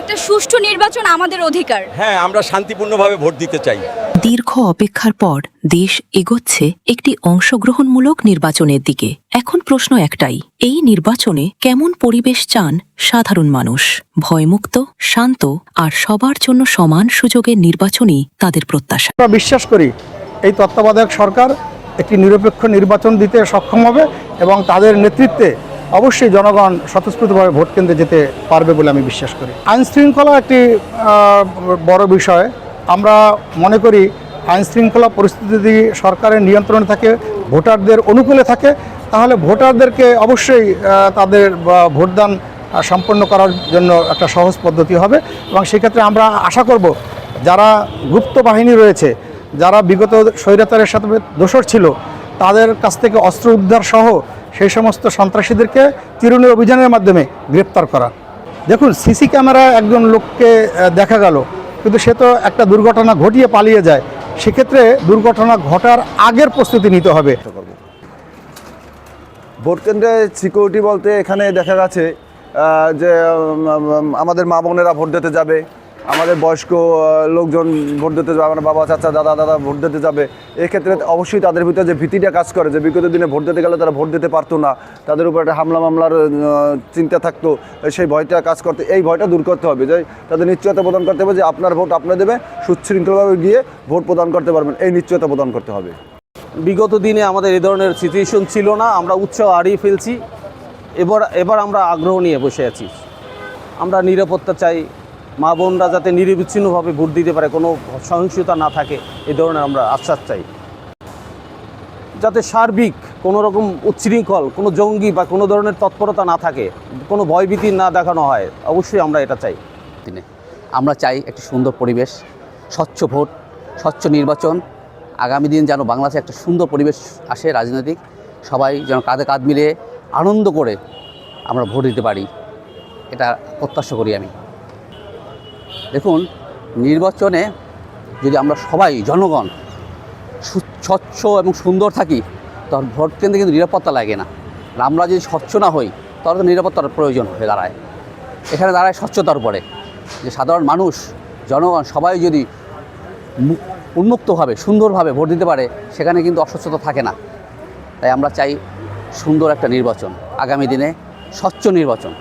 একটা সুষ্ঠু নির্বাচন আমাদের অধিকার। হ্যাঁ আমরা শান্তিপূর্ণভাবে ভোট দিতে চাই। দীর্ঘ অপেক্ষার পর দেশ এগোচ্ছে একটি অংশগ্রহণমূলক নির্বাচনের দিকে। এখন প্রশ্ন একটাই এই নির্বাচনে কেমন পরিবেশ চান সাধারণ মানুষ? ভয়মুক্ত শান্ত আর সবার জন্য সমান সুযোগের নির্বাচনই তাদের প্রত্যাশা। আমরা বিশ্বাস করি এই তত্ত্বাবধায়ক সরকার একটি নিরপেক্ষ নির্বাচন দিতে সক্ষম হবে এবং তাদের নেতৃত্বে অবশ্যই জনগণ স্বতঃস্ফূর্তভাবে ভোট কেন্দ্রে যেতে পারবে বলে আমি বিশ্বাস করি। আইন শৃঙ্খলা একটি বড় বিষয়। আমরা মনে করি আইন শৃঙ্খলা পরিস্থিতি যদি সরকারের নিয়ন্ত্রণে থাকে, ভোটারদের অনুকূলে থাকে, তাহলে ভোটারদেরকে অবশ্যই তাদের ভোটদান সম্পন্ন করার জন্য একটা সহজ পদ্ধতি হবে। এবং সেক্ষেত্রে আমরা আশা করব, যারা গুপ্ত বাহিনী রয়েছে, যারা বিগত স্বৈরাচারের সাথে দোষর ছিল, তাদের কাছ থেকে অস্ত্র উদ্ধার সহ সেই সমস্ত সন্ত্রাসীদেরকে চিরুনি অভিযানের মাধ্যমে গ্রেপ্তার করা। দেখুন, সিসি ক্যামেরা একজন লোককে দেখা গেল, কিন্তু সে তো একটা দুর্ঘটনা ঘটিয়ে পালিয়ে যায়। সেক্ষেত্রে দুর্ঘটনা ঘটার আগের প্রস্তুতি নিতে হবে। ভোট কেন্দ্রে সিকিউরিটি বলতে এখানে দেখা গেছে যে আমাদের মা বোনেরা ভোট দিতে যাবে। আমাদের বয়স্ক লোকজন ভোট দিতে যাবে, আমার বাবা, চাচা, দাদা দাদা ভোট দিতে যাবে। এক্ষেত্রে অবশ্যই তাদের ভিতরে যে ভীতিটা কাজ করে, যে বিগত দিনে ভোট দিতে গেলে তারা ভোট দিতে পারতো না, তাদের উপর একটা হামলা, মামলার চিন্তা থাকতো, সেই ভয়টা কাজ করতে, এই ভয়টা দূর করতে হবে, যে তাদের নিশ্চয়তা প্রদান করতে হবে, যে আপনার ভোট আপনার দেবে, সুশৃঙ্খলভাবে গিয়ে ভোট প্রদান করতে পারবেন, এই নিশ্চয়তা প্রদান করতে হবে। বিগত দিনে আমাদের এই ধরনের সিচুয়েশন ছিল না, আমরা উৎসাহ হারিয়ে ফেলছি, এবার এবার আমরা আগ্রহ নিয়ে বসে আছি। আমরা নিরাপত্তা চাই মা বোনরা যাতে নিরবিচ্ছিন্নভাবে ভোট দিতে পারে, কোনো সহিংসতা না থাকে, এই ধরনের আমরা আশ্বাস চাই। যাতে সার্বিক কোনো রকম উচ্ছৃঙ্খল, কোনো জঙ্গি বা কোনো ধরনের তৎপরতা না থাকে, কোনো ভয়ভীতি না দেখানো হয়, অবশ্যই আমরা এটা চাই। দিনে আমরা চাই একটি সুন্দর পরিবেশ, স্বচ্ছ ভোট, স্বচ্ছ নির্বাচন। আগামী দিন যেন বাংলাদেশে একটা সুন্দর পরিবেশ আসে রাজনৈতিক, সবাই যেন কাঁধে কাঁধ মিলে আনন্দ করে আমরা ভোট দিতে পারি, এটা প্রত্যাশা করি আমি। দেখুন, নির্বাচনে যদি আমরা সবাই, জনগণ স্বচ্ছ এবং সুন্দর থাকি তখন ভোট কেন্দ্রে কিন্তু নিরাপত্তা লাগে না। আর আমরা যদি স্বচ্ছ না হই, তাহলে তো নিরাপত্তার প্রয়োজন হয়ে দাঁড়ায়। এখানে দাঁড়ায় স্বচ্ছতার উপরে। যে সাধারণ মানুষ, জনগণ সবাই যদি উন্মুক্তভাবে, সুন্দরভাবে ভোট দিতে পারে, সেখানে কিন্তু অস্বচ্ছতা থাকে না। তাই আমরা চাই সুন্দর একটা নির্বাচন। আগামী দিনে স্বচ্ছ নির্বাচন।